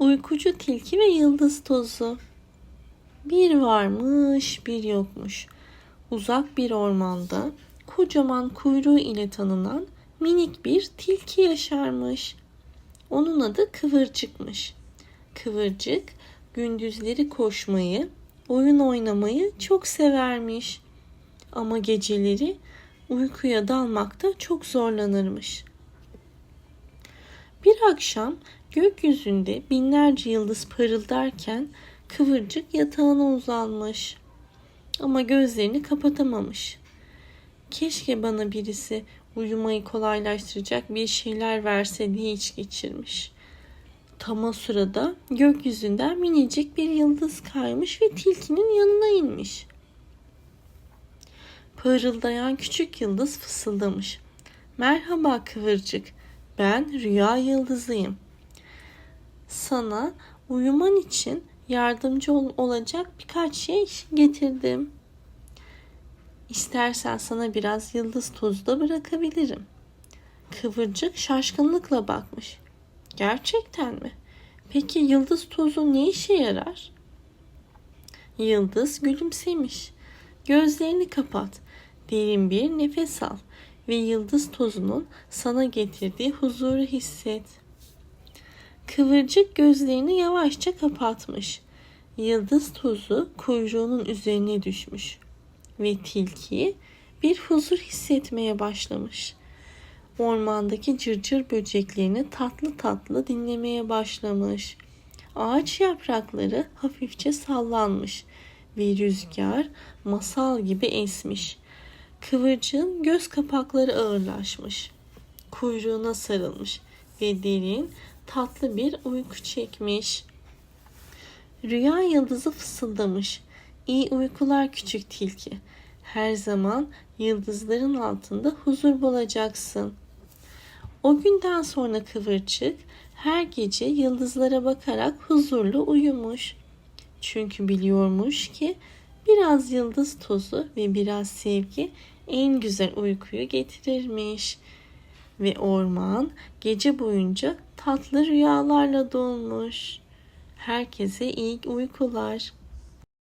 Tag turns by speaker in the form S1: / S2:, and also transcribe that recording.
S1: Uykucu tilki ve yıldız tozu. Bir varmış, bir yokmuş. Uzak bir ormanda kocaman kuyruğu ile tanınan minik bir tilki yaşarmış. Onun adı Kıvırcık'mış. Kıvırcık gündüzleri koşmayı, oyun oynamayı çok severmiş. Ama geceleri uykuya dalmakta çok zorlanırmış. Bir akşam gökyüzünde binlerce yıldız parıldarken Kıvırcık yatağına uzanmış. Ama gözlerini kapatamamış. Keşke bana birisi uyumayı kolaylaştıracak bir şeyler verse diye iç geçirmiş. Tam o sırada gökyüzünden minicik bir yıldız kaymış ve tilkinin yanına inmiş. Parıldayan küçük yıldız fısıldamış. Merhaba Kıvırcık, ben Rüya Yıldızıyım. Sana uyuman için yardımcı ol- olacak birkaç şey getirdim. İstersen sana biraz yıldız tozu da bırakabilirim. Kıvırcık şaşkınlıkla bakmış. Gerçekten mi? Peki yıldız tozu ne işe yarar? Yıldız gülümsemiş. Gözlerini kapat. Derin bir nefes al ve yıldız tozunun sana getirdiği huzuru hisset. Kıvırcık gözlerini yavaşça kapatmış. Yıldız tozu kuyruğunun üzerine düşmüş ve tilki bir huzur hissetmeye başlamış. Ormandaki cırcır böceklerini tatlı tatlı dinlemeye başlamış. Ağaç yaprakları hafifçe sallanmış ve rüzgar masal gibi esmiş. Kıvırcığın göz kapakları ağırlaşmış. Kuyruğuna sarılmış ve derin tatlı bir uyku çekmiş. Rüya yıldızı fısıldamış. İyi uykular küçük tilki. Her zaman yıldızların altında huzur bulacaksın. O günden sonra kıvırcık her gece yıldızlara bakarak huzurlu uyumuş. Çünkü biliyormuş ki biraz yıldız tozu ve biraz sevgi en güzel uykuyu getirirmiş. Ve orman gece boyunca tatlı rüyalarla dolmuş. Herkese iyi uykular.